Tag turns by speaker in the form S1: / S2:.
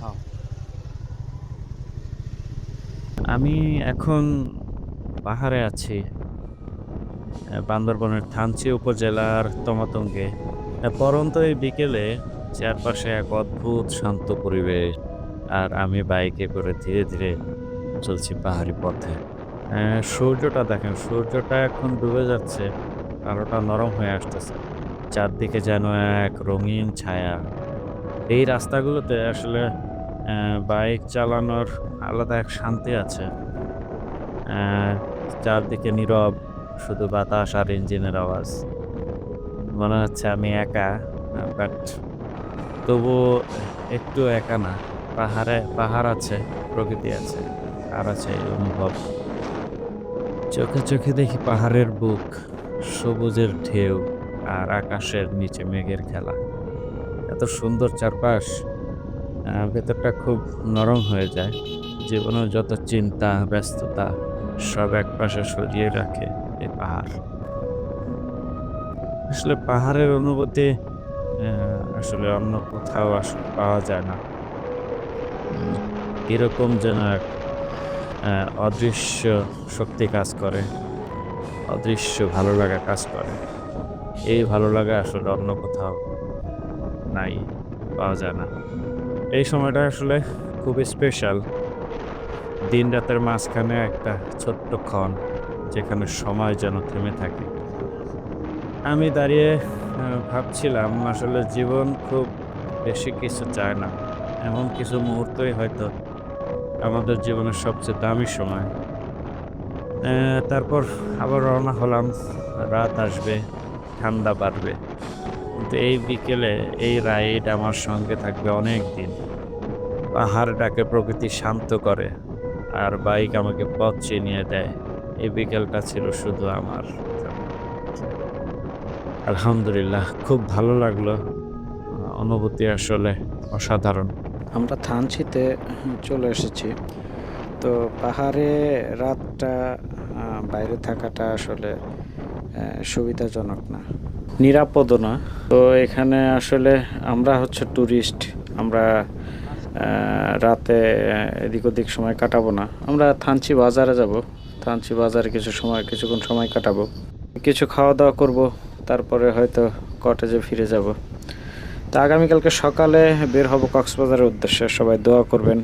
S1: হ্যাঁ।
S2: আমি এখন পাহাড়ে আছি, বান্দরবনের থানচি উপজেলার তমাতঙ্গে। পরন্ত এই বিকেলে চারপাশে এক অদ্ভুত শান্ত পরিবেশ, আর আমি বাইকে করে ধীরে ধীরে চলছি পাহাড়ি পথে। সূর্যটা দেখেন, সূর্যটা এখন ডুবে যাচ্ছে আলোটা নরম হয়ে আসতেছে। চারদিকে যেন এক রঙিন ছায়া। এই রাস্তাগুলোতে আসলে বাইক চালানোর আলাদা এক শান্তি আছে। চারদিকে নীরব, শুধু বাতাস আর ইঞ্জিনের আওয়াজ। মনে হচ্ছে আমি একা, বাট তবু একটু একা না। পাহাড়ে, পাহাড় আছে, প্রকৃতি আছে, আর আছে এই অনুভব। চোখে চোখে দেখি পাহাড়ের বুক, সবুজের ঢেউ আর আকাশের নিচে মেঘের খেলা। এত সুন্দর চারপাশ ভেতরটা খুব নরম হয়ে যায়। জীবনের যত চিন্তা, ব্যস্ততা, সব এক পাশে সরিয়ে রাখে এই পাহাড়। আসলে পাহাড়ের অনুভূতি আসলে অন্য কোথাও আসলে পাওয়া যায় না। এরকম যেন এক অদৃশ্য শক্তি কাজ করে, অদৃশ্য ভালো লাগা কাজ করে। এই ভালো লাগা আসলে অন্য কোথাও নাই, পাওয়া যায় না। এই সময়টা আসলে খুবই স্পেশাল দিন রাতের মাঝখানে একটা ছোট্ট ক্ষণ, যেখানে সময় যেন থেমে থাকে। আমি দাঁড়িয়ে ভাবছিলাম আসলে জীবন খুব বেশি কিছু চায় না। এমন কিছু মুহূর্তই হয়তো আমাদের জীবনের সবচেয়ে দামি সময়। তারপর আবার রওনা হলাম। রাত আসবে, ঠান্ডা বাড়বে। কিন্তু এই বিকেলে এই রাইড আমার সঙ্গে থাকবে অনেক দিন পাহাড়টাকে প্রকৃতি শান্ত করে, আর বাইক আমাকে পথ চিনিয়ে দেয়। এই বিকেলটা ছিল শুধু আমার। আলহামদুলিল্লাহ, খুব ভালো লাগল। অনুভূতি আসলে অসাধারণ।
S1: আমরা থানচিতে চলে এসেছি। তো পাহাড়ে রাতটা বাইরে থাকাটা আসলে সুবিধাজনক না। নিরাপদও না। তো এখানে আসলে আমরা হচ্ছে ট্যুরিস্ট আমরা রাতে এদিক ওদিক সময় কাটাবো না। আমরা থানচি বাজারে যাব। থানচি বাজারে কিছু সময়, কিছুক্ষণ সময় কাটাবো। কিছু খাওয়া দাওয়া করব, তারপরে হয়তো কটেজে ফিরে যাব। তা আগামীকালকে সকালে বের হব কক্সবাজারের উদ্দেশ্যে। সবাই দোয়া করবেন।